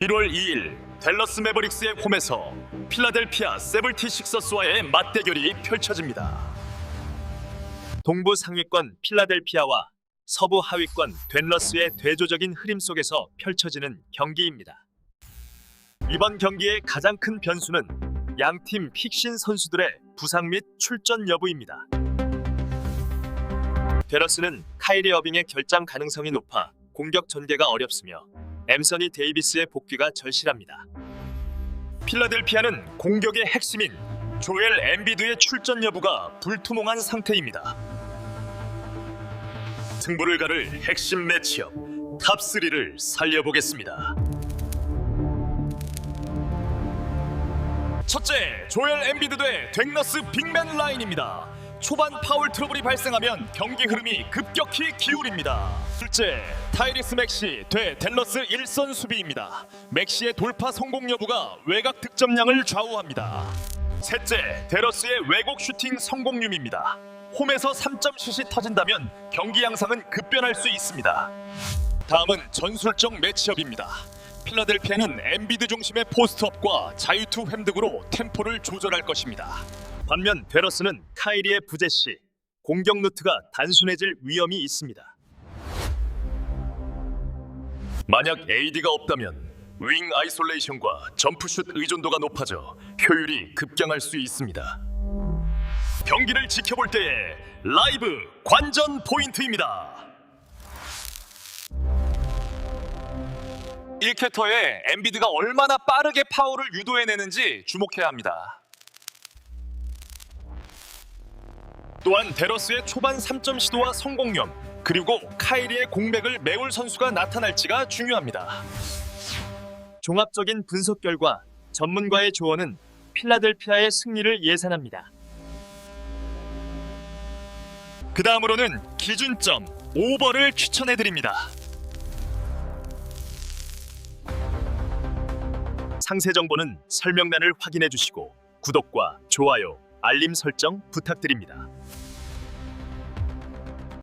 1월 2일 댈러스 매버릭스의 홈에서 필라델피아 세븐티식서스와의 맞대결이 펼쳐집니다. 동부 상위권 필라델피아와 서부 하위권 댄러스의 대조적인 흐림 속에서 펼쳐지는 경기입니다. 이번 경기의 가장 큰 변수는 양팀 픽신 선수들의 부상 및 출전 여부입니다. 데러스는 카이리 어빙의 결장 가능성이 높아 공격 전개가 어렵으며 엠서니 데이비스의 복귀가 절실합니다. 필라델피아는 공격의 핵심인 조엘 엠비드의 출전 여부가 불투명한 상태입니다. 승부를 가를 핵심 매치업 탑3를 살려보겠습니다. 첫째, 조엘 엠비드 대 덱너스 빅맨 라인입니다. 초반 파울 트러블이 발생하면 경기 흐름이 급격히 기울입니다. 둘째, 타이리스 맥시 대 댈러스 일선 수비입니다. 맥시의 돌파 성공 여부가 외곽 득점량을 좌우합니다. 셋째, 데러스의 왜곡 슈팅 성공률입니다. 홈에서 3점 슛이 터진다면 경기 양상은 급변할 수 있습니다. 다음은 전술적 매치업입니다. 필라델피아는 엠비드 중심의 포스트업과 자유투 획득으로 템포를 조절할 것입니다. 반면 데러스는 카이리의 부재 시 공격 루트가 단순해질 위험이 있습니다. 만약 AD가 없다면 윙 아이솔레이션과 점프슛 의존도가 높아져 효율이 급경할 수 있습니다. 경기를 지켜볼 때의 라이브 관전 포인트입니다. 1쿼터에 엔비드가 얼마나 빠르게 파울을 유도해내는지 주목해야 합니다. 또한 데러스의 초반 3점 시도와 성공률 그리고 카이리의 공백을 메울 선수가 나타날지가 중요합니다. 종합적인 분석 결과 전문가의 조언은 필라델피아의 승리를 예상합니다. 그 다음으로는 기준점 오버를 추천해 드립니다. 상세 정보는 설명란을 확인해 주시고 구독과 좋아요, 알림 설정 부탁드립니다.